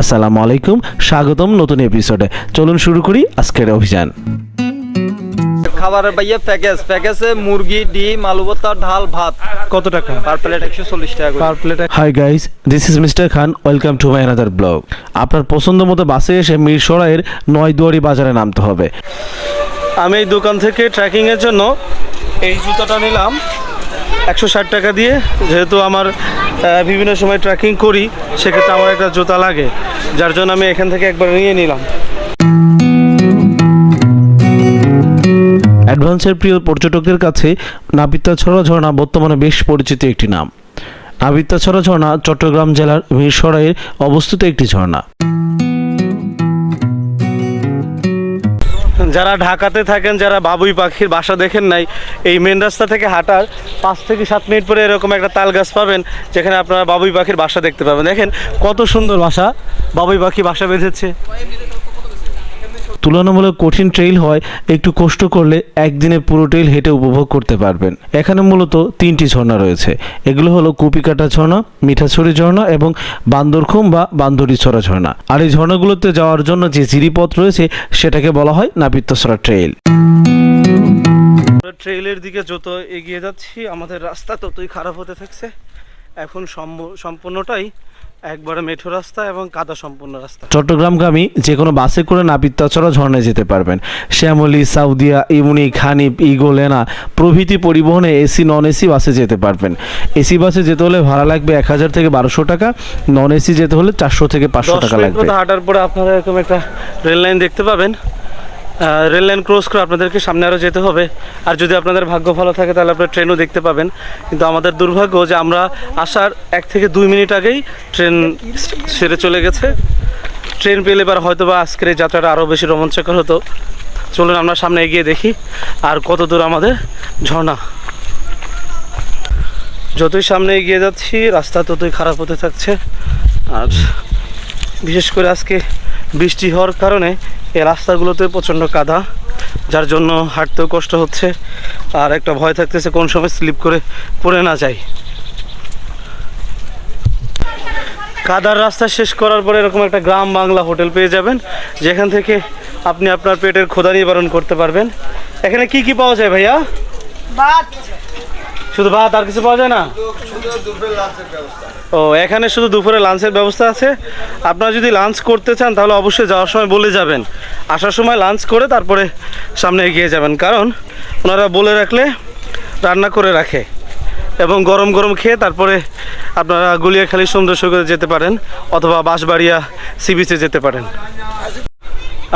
আসসালামু আলাইকুম স্বাগতম নতুন এপিসোডে চলুন শুরু করি আজকের অভিযান। খাবারের ভাইয়া প্যাকেজ প্যাকেজে মুরগি ডিম আলু ভর্তা ডাল ভাত। কত টাকা? পার প্লেট একশো চল্লিশ টাকা per plate hi guys this is mister Khan welcome to my another blog আপনার পছন্দ মতো বাসে এসে মিরসরাইয়ের নয় দুয়ারি বাজারে নামতে হবে। আমি এই দোকান থেকে ট্রেকিংয়ের জন্য এই জুতাটা নিলাম। একশো ষাট টাকা দিয়ে যেহেতু আমার বিভিন্ন সময় ট্রেকিং করি সেক্ষেত্রে আমার একটা জুতা লাগে। যার জন্য আমি এখান থেকে একবার নিয়ে নিলাম। অ্যাডভান্সের প্রিয় পর্যটকদের কাছে নাবিত্যাছড়া ঝর্ণা বর্তমানে বেশ পরিচিত একটি নাম। নাবিত্যাছড়া ঝর্ণা চট্টগ্রাম জেলার মিরসরাইয়ের অবস্থিত একটি ঝর্ণা। যারা ঢাকাতে থাকেন, যারা বাবুই পাখির বাসা দেখেন নাই, এই মেন রাস্তা থেকে হাঁটার পাঁচ থেকে সাত মিনিট পরে এরকম একটা তাল গাছ পাবেন, যেখানে আপনারা বাবুই পাখির বাসা দেখতে পাবেন। দেখেন কত সুন্দর বাসা, বাবুই পাখি বাসা বেঁধেছে। তুলনামূলক কঠিন ট্রেইল হয়, একটু কষ্ট করলে একদিনে পুরো ট্রেইল হেঁটে উপভোগ করতে পারবেন। এখানে মূলত তিনটি ঝর্ণা রয়েছে। এগুলো হলো কুপিকাটা ঝর্ণা, মিঠাছড়ি ঝর্ণা এবং বান্দরখুম বা বান্দরিছড়া ঝর্ণা। আর এই ঝর্ণাগুলোতে যাওয়ার জন্য যে জিরিপথ রয়েছে, সেটাকে বলা হয় নাবিত্যসরা ট্রেইল ট্রেইলের দিকে যত এগিয়ে যাচ্ছি, আমাদের রাস্তা ততই খারাপ হতে থাকছে। এখন সম্পূর্ণটাই একবারে মেঠো রাস্তা এবং কাদা সম্পূর্ণ রাস্তা। চট্টগ্রামগামী যে কোনো বাসে করে নাবিত্যাচড়া ঝর্ণায় যেতে পারবেন। শ্যামলী সাউদিয়া ইমুনি খানিপ ইগোলেনা প্রভৃতি পরিবহনে এসি নন এসি বাসে যেতে পারবেন। এসি বাসে যেতে হলে ভাড়া লাগবে এক হাজার থেকে বারোশো টাকা নন এসি যেতে হলে চারশো থেকে পাঁচশো টাকা লাগবে। হাঁটার পরে আপনারা এরকম একটা রেল লাইন দেখতে পাবেন। রেল লাইন ক্রস করে আপনাদেরকে সামনে আরও যেতে হবে। আর যদি আপনাদের ভাগ্য ভালো থাকে, তাহলে আপনারা ট্রেনও দেখতে পাবেন। কিন্তু আমাদের দুর্ভাগ্য যে আমরা আসার এক থেকে দুই মিনিট আগেই ট্রেন সেরে চলে গেছে। ট্রেন পেলে এবার হয়তো বা আজকের এই যাত্রাটা আরও বেশি রোমাঞ্চকর হতো। চলুন আমরা সামনে এগিয়ে দেখি, আর কত দূর আমাদের ঝর্ণা। যতই সামনে এগিয়ে যাচ্ছি, রাস্তা ততই খারাপ হতে থাকছে। আর বিশেষ করে আজকে বৃষ্টি হওয়ার কারণে এই রাস্তাগুলোতে প্রচণ্ড কাদা যার জন্য হাঁটতেও কষ্ট হচ্ছে আর একটা ভয় থাকতেছে কোন সময় স্লিপ করে পড়ে না যাই। কাদার রাস্তা শেষ করার পরে এরকম একটা গ্রাম বাংলা হোটেল পেয়ে যাবেন যেখান থেকে আপনি আপনার পেটের ক্ষুধা নিবারণ করতে পারবেন। এখানে কি কি পাওয়া যায় ভাইয়া? ভাত। শুধু ভাত আর কিছু পাওয়া যায় না? ও এখানে শুধু দুপুরে লাঞ্চের ব্যবস্থা আছে। আপনারা যদি লাঞ্চ করতে চান তাহলে অবশ্যই যাওয়ার সময় বলে যাবেন। আসার সময় লাঞ্চ করে তারপরে সামনে এগিয়ে যাবেন। কারণ ওনারা বলে রাখলে রান্না করে রাখে এবং গরম গরম খেয়ে তারপরে আপনারা গুলিয়াখালী সমুদ্র সৈকতে যেতে পারেন অথবা বাঁশবাড়িয়া, সি বিচে যেতে পারেন।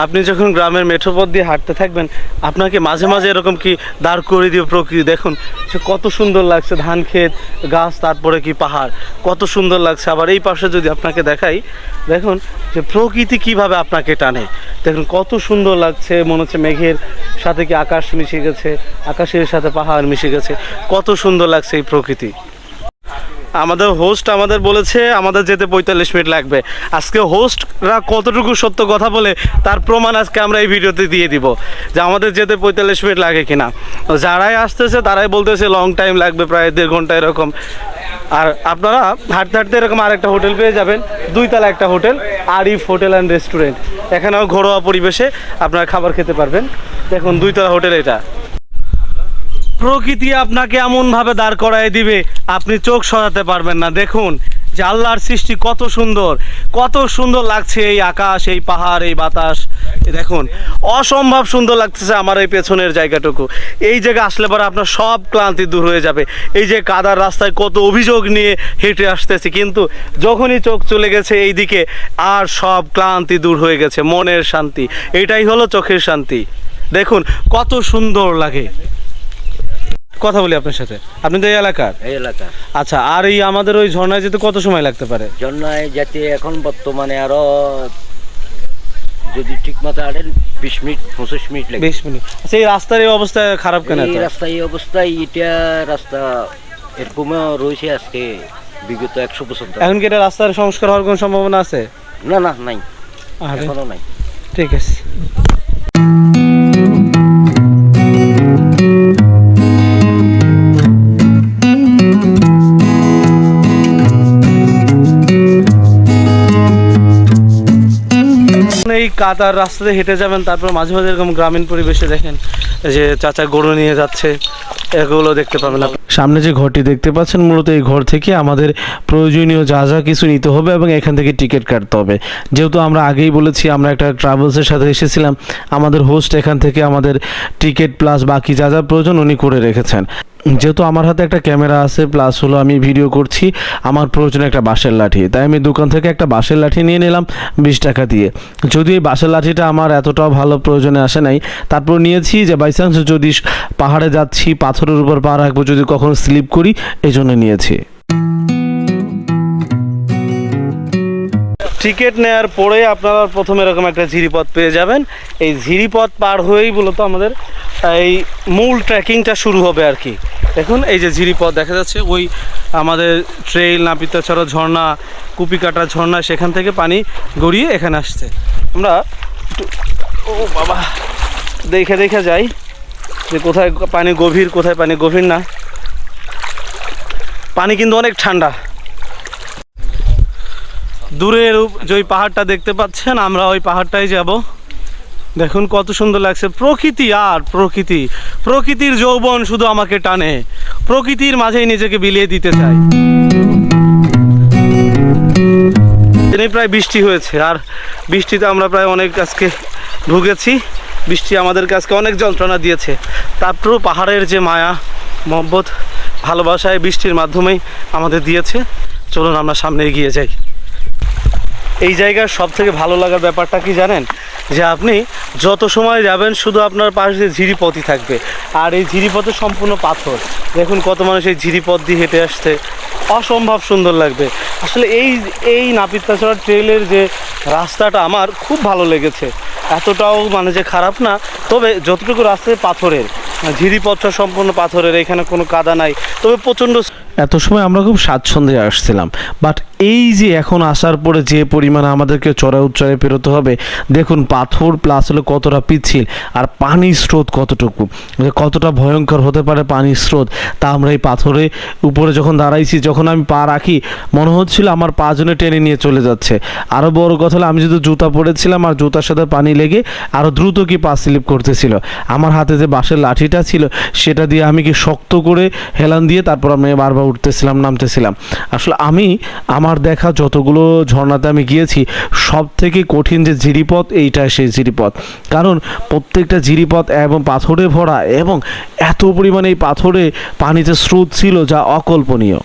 আপনি যখন গ্রামের মেঠোপথ দিয়ে হাঁটতে থাকবেন, আপনাকে মাঝে মাঝে এরকম কি দাঁড় করে দিয়ে প্রকৃতি দেখুন, সে কত সুন্দর লাগছে, ধান ক্ষেত, গাছ, তারপরে কি পাহাড়, কত সুন্দর লাগছে। আবার এই পাশে যদি আপনাকে দেখাই, দেখুন যে প্রকৃতি কীভাবে আপনাকে টানে। দেখুন কত সুন্দর লাগছে, মনে হচ্ছে মেঘের সাথে কি আকাশ মিশে গেছে, আকাশের সাথে পাহাড় মিশে গেছে, কত সুন্দর লাগছে এই প্রকৃতি। আমাদের হোস্ট আমাদের বলেছে, আমাদের যেতে পঁয়তাল্লিশ মিনিট লাগবে। আজকে হোস্টরা কতটুকু সত্য কথা বলে, তার প্রমাণ আজকে আমরা এই ভিডিওতে দিয়ে দিব যে আমাদের যেতে পঁয়তাল্লিশ মিনিট লাগে কিনা। যারাই আসতেছে, তারাই বলতেছে লং টাইম লাগবে, প্রায় দেড় ঘণ্টা এরকম। আর আপনারা হাঁটতে হাঁটতে এরকম আরেকটা হোটেল পেয়ে যাবেন, দুইতলা একটা hotel, Arif hotel and restaurant এখানেও ঘরোয়া পরিবেশে আপনারা খাবার খেতে পারবেন। দেখুন, দুইতলা হোটেল এটা। প্রকৃতি আপনাকে এমনভাবে দাঁড় করায় দিবে, আপনি চোখ সরাতে পারবেন না। দেখুন যে আল্লাহর সৃষ্টি কত সুন্দর কত সুন্দর লাগছে এই আকাশ, এই পাহাড়, এই বাতাস। দেখুন, অসম্ভব সুন্দর লাগতেছে আমার এই পেছনের জায়গাটুকু। এই জায়গা আসলে পরে আপনার সব ক্লান্তি দূর হয়ে যাবে। এই যে কাদার রাস্তায় কত অভিযোগ নিয়ে হেঁটে আসতেছি, কিন্তু যখনই চোখ চলে গেছে এই দিকে আর সব ক্লান্তি দূর হয়ে গেছে, মনের শান্তি। এটাই হলো চোখের শান্তি। দেখুন, কত সুন্দর লাগে। কথা বলি আপনার সাথে। আপনি তো এই এলাকার? এই এলাকা। আচ্ছা আর এই আমাদের ওই ঝর্ণায় যেতে কত সময় লাগতে পারে? জন্যায় যেতে এখন বর্তমানে আরও যদি ঠিক মতো আড়েন বিশ মিনিট পঁচিশ মিনিট লাগে। বিশ মিনিট। আচ্ছা এই রাস্তার এই অবস্থা খারাপ কেন এই রাস্তা এই অবস্থায় এটা রাস্তা এরকমও রয়েছে আজকে বিগত একশো বছর এখন কি এটা রাস্তার সংস্কার হওয়ার কোনো সম্ভাবনা আছে? না না নাই। এখনও নাই। ঠিক আছে। কাতার রাস্তাতে হেঁটে যাবেন, তারপর মাঝে মাঝে এরকম গ্রামীণ পরিবেশে দেখেন যে চাচা গরু নিয়ে যাচ্ছে, এগুলো দেখতে পাবেন সামনে যে ঘরটি দেখতে পাচ্ছেন, মূলত এই ঘর থেকে আমাদের প্রয়োজনীয় যা যা কিছু নিতে হবে এবং এখান থেকে টিকিট কাটতে হবে। যেহেতু আমরা আগেই বলেছি, আমরা একটা ট্রাভেলসের সাথে এসেছিলাম, আমাদের হোস্ট এখান থেকে আমাদের টিকিট প্লাস বাকি যা যা প্রয়োজন উনি করে রেখেছেন। যেহেতু আমার হাতে একটা ক্যামেরা আছে প্লাস হলো আমি ভিডিও করছি, আমার প্রয়োজন একটা বাঁশের লাঠি। তাই আমি দোকান থেকে একটা বাঁশের লাঠি নিয়ে নিলাম বিশ টাকা দিয়ে। যদি এই বাঁশের লাঠিটা আমার এতটাও ভালো প্রয়োজনে আসে নাই, তারপর নিয়েছি যে বাই চান্স যদি পাহাড়ে যাচ্ছি, পাথরের উপর পা রাখব, যদি কখনো স্লিপ করি এই জন্য নিয়েছি। টিকিট নেওয়ার পরে আপনারা প্রথমে এরকম একটা ঝিরিপথ পেয়ে যাবেন। এই ঝিরিপথ পার হয়েই মূলত আমাদের এই মূল ট্রেকিংটা শুরু হবে আর কি। দেখুন, এই যে ঝিরিপথ দেখা যাচ্ছে, ওই আমাদের ট্রেইল নাপিতাছড়া ঝর্ণা, কুপিকাটা ঝর্ণা, সেখান থেকে পানি গড়িয়ে এখানে আসছে। আমরা ও বাবা, দেখে দেখে যাই যে কোথায় পানি গভীর, কোথায় পানি গভীর না। পানি কিন্তু অনেক ঠান্ডা। দূরের যে ওই পাহাড়টা দেখতে পাচ্ছেন, আমরা ওই পাহাড়টাই যাব। দেখুন কত সুন্দর লাগছে। প্রকৃতি আর প্রকৃতি। প্রকৃতির যৌবন শুধু আমাকে টানে। প্রকৃতির মাঝেই নিজেকে বিলিয়ে দিতে চাই। প্রায় বৃষ্টি হয়েছে, আর বৃষ্টিতে আমরা প্রায় অনেক আজকে ভুগেছি। বৃষ্টি আমাদের আজকে অনেক যন্ত্রণা দিয়েছে। তারপরেও পাহাড়ের যে মায়া, মহব্বত ভালোবাসায় বৃষ্টির মাধ্যমেই আমাদের দিয়েছে। চলুন আমরা সামনে এগিয়ে যাই। এই জায়গার সব থেকে ভালো লাগার ব্যাপারটা কি জানেন? যে আপনি যত সময় যাবেন শুধু আপনার পাশে দিয়ে ঝিরিপথই থাকবে। আর এই ঝিরিপথে সম্পূর্ণ পাথর। দেখুন কত মানুষ এই ঝিরিপথ দিয়ে হেঁটে আসছে। অসম্ভব সুন্দর লাগবে। আসলে এই এই নাপিত নাপিতাছড়া ট্রেলের যে রাস্তাটা আমার খুব ভালো লেগেছে। এতটাও মানে যে খারাপ না। তবে যতটুকু রাস্তায় পাথরের, ঝিরিপথটা সম্পূর্ণ পাথরের, এখানে কোনো কাদা নাই। তবে প্রচণ্ড এত সময় আমরা খুব স্বাচ্ছন্দ্যে আসছিলাম। বাট এই যে এখন আসার পরে যে পরিমাণে আমাদেরকে চড়া উচ্চরে পেরোতে হবে, দেখুন পাথর প্লাস হলো কতটা পিচ্ছিল আর পানির স্রোত কতটুকু। কতটা ভয়ঙ্কর হতে পারে পানির স্রোত, তা আমরা এই পাথরে উপরে যখন দাঁড়াইছি, যখন আমি পা রাখি, মনে হচ্ছিল আমার পা জনে টেনে নিয়ে চলে যাচ্ছে। আরও বড় কথা হলো, আমি যদি জুতা পরেছিলাম আর জুতার সাথে পানি লেগে আরও দ্রুত কি পা স্লিপ করতেছিল। আমার হাতে যে বাঁশের লাঠিটা ছিল, সেটা দিয়ে আমি কি শক্ত করে হেলান দিয়ে তারপর আমি বারবার উঠতেছিলাম, নামতেছিলাম। আসলে আমি, আমার দেখা যতগুলো ঝর্ণাতে আমি গিয়েছি সব থেকে কঠিন যে জিরিপথ এইটা সেই জিরিপথ। কারণ প্রত্যেকটা জিরিপথ এবং পাথরে ভরা এবং এত পরিমাণে এই পাথরে পানিতে স্রোত ছিল যা অকল্পনীয়।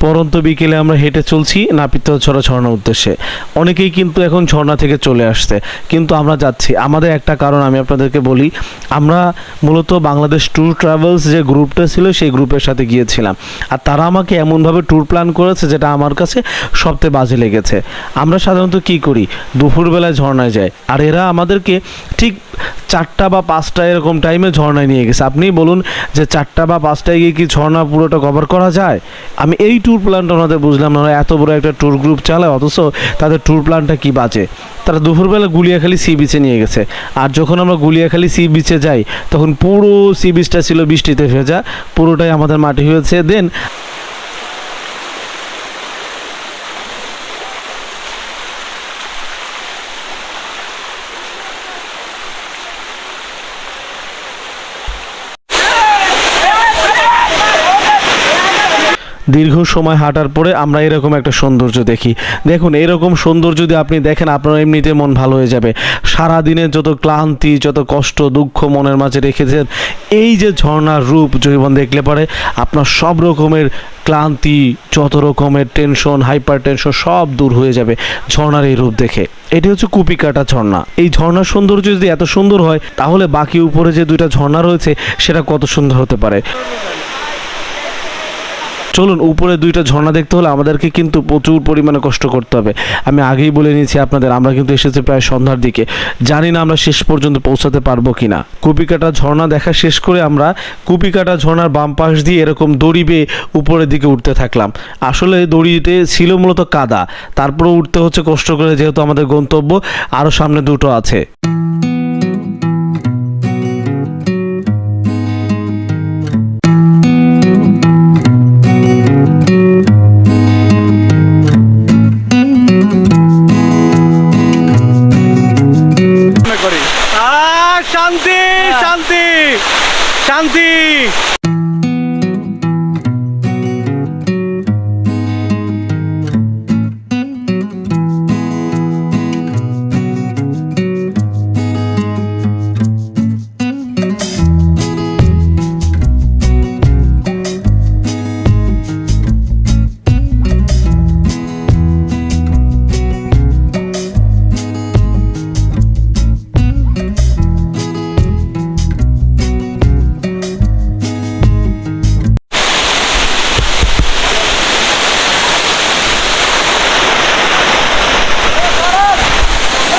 পরন্ত বিকেলে আমরা হেঁটে চলছি নাপিতছড়া ঝর্ণার উদ্দেশ্যে। অনেকেই কিন্তু এখন ঝর্ণা থেকে চলে আসছে। কিন্তু আমরা যাচ্ছি। আমাদের একটা কারণ আমি আপনাদেরকে বলি, আমরা মূলত বাংলাদেশ ট্যুর ট্রাভেলস যে গ্রুপটা ছিল, সেই গ্রুপের সাথে গিয়েছিলাম। আর তারা আমাকে এমনভাবে ট্যুর প্ল্যান করেছে, যেটা আমার কাছে সবচেয়ে বাজে লেগেছে। আমরা সাধারণত কি করি? দুপুরবেলায় ঝর্ণায় যাই। আর এরা আমাদেরকে ঠিক চারটা বা পাঁচটা এরকম টাইমে ঝর্ণায় নিয়ে গেছে। আপনি বলুন যে চারটা বা পাঁচটায় গিয়ে কি ঝর্ণা পুরোটা কভার করা যায়? আমি এই ট্যুর প্ল্যানটা ওনাদের বুঝলাম না এত বড় একটা ট্যুর গ্রুপ চালায়, অথচ তাদের ট্যুর প্ল্যানটা কী বাজে? তারা দুপুরবেলা গুলিয়াখালি সি বিচে নিয়ে গেছে। আর যখন আমরা গুলিয়াখালি সি বিচে যাই, তখন পুরো সি বিচটা ছিল বৃষ্টিতে ভেজা, পুরোটাই আমাদের মাটি হয়েছে। দেন দীর্ঘ সময় হাঁটার পরে আমরা এরকম একটা সৌন্দর্য দেখি। দেখুন, এরকম সৌন্দর্য যদি আপনি দেখেন, আপনার এমনিতে মন ভালো হয়ে যাবে। সারা দিনের যত ক্লান্তি, যত কষ্ট, দুঃখ মনের মাঝে রেখেছেন এই যে ঝর্ণার রূপ জৈবন দেখলে পরে আপনার সব রকমের ক্লান্তি, যত রকমের টেনশন হাইপার টেনশন সব দূর হয়ে যাবে ঝর্ণার এই রূপ দেখে। এটি হচ্ছে কুপিকাটা ঝর্ণা। এই ঝর্ণার সৌন্দর্য যদি এত সুন্দর হয়, তাহলে বাকি উপরে যে দুইটা ঝর্ণা রয়েছে, সেটা কত সুন্দর হতে পারে? চলুন, উপরে দুইটা ঝর্ণা দেখতে হলে আমাদেরকে কিন্তু প্রচুর পরিমাণে কষ্ট করতে হবে। আমি আগেই বলে নিয়েছি আপনাদের, আমরা কিন্তু এসেছি প্রায় সন্ধ্যার দিকে। জানি না আমরা শেষ পর্যন্ত পৌঁছাতে পারব কি কিনা। কুপিকাটা ঝর্ণা দেখা শেষ করে আমরা কুপিকাটা ঝর্ণার বাম পাশ দিয়ে এরকম দড়ি বেয়ে উপরের দিকে উঠতে থাকলাম। আসলে দড়িতে ছিল মূলত কাদা। তারপরে উঠতে হচ্ছে কষ্ট করে, যেহেতু আমাদের গন্তব্য আরও সামনে দুটো আছে।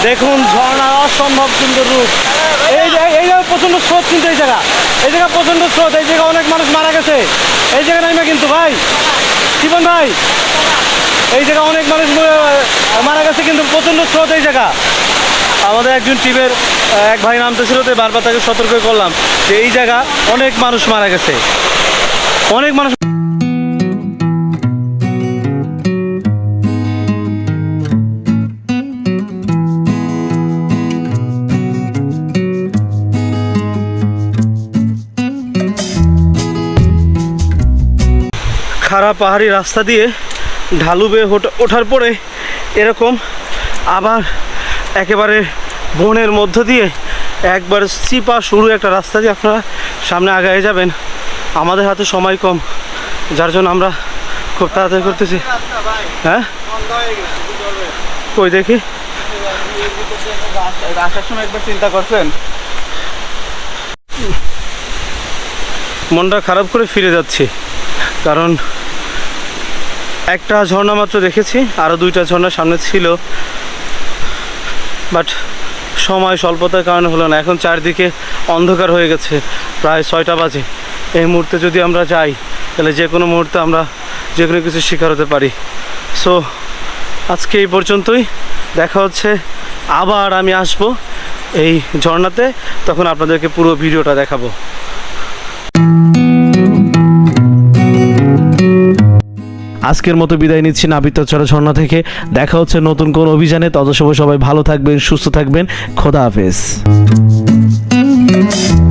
দেখুন ঝর্ণার অসম্ভব সুন্দর রূপ। এই এই জায়গায় প্রচণ্ড স্রোত কিন্তু এই জায়গা। এই জায়গা প্রচণ্ড স্রোত, এই জায়গায় অনেক মানুষ মারা গেছে। এই জায়গা নাইমা কিন্তু ভাই, জীবন ভাই। এই জায়গা অনেক মানুষ মারা গেছে কিন্তু প্রচণ্ড স্রোত এই জায়গা। আমাদের একজন টিমের এক ভাই নামতেছিল, তো বারবার তাকে সতর্ক করলাম যে এই জায়গা অনেক মানুষ মারা গেছে। অনেক মানুষ পাহাড়ি রাস্তা দিয়ে ঢালু বেয়ে ওঠা- ওঠার পরে এরকম আবার একেবারে বনের মধ্য দিয়ে একবার চিপা শুরু একটা রাস্তা দিয়ে আপনারা সামনে আগায় যাবেন। আমাদের হাতে সময় কম, যার জন্য আমরা খুব তাড়াতাড়ি করতেছি। হ্যাঁ? কই দেখি? সময় একবার চিন্তা করছেন মনটা খারাপ করে ফিরে যাচ্ছি, কারণ একটা ঝর্ণা মাত্র দেখেছি আরও দুইটা ঝর্ণা সামনে ছিল। বাট সময় স্বল্পতার কারণে হলো না। এখন চারদিকে অন্ধকার হয়ে গেছে, প্রায় ছয়টা বাজে। এই মুহূর্তে যদি আমরা যাই, তাহলে যে কোনো মুহূর্তে আমরা যে কোনো কিছু শিকার হতে পারি। সো আজকে এই পর্যন্তই। দেখা হচ্ছে, আবার আমি আসব এই ঝর্ণাতে। তখন আপনাদেরকে পুরো ভিডিওটা দেখাবো। আজকের মতো বিদায় নিচ্ছি নাবিত্যচড়া ঝর্ণা থেকে। দেখা হচ্ছে নতুন কোন অভিযানে। তত সময় সবাই ভালো থাকবেন, সুস্থ থাকবেন। খোদা হাফেজ।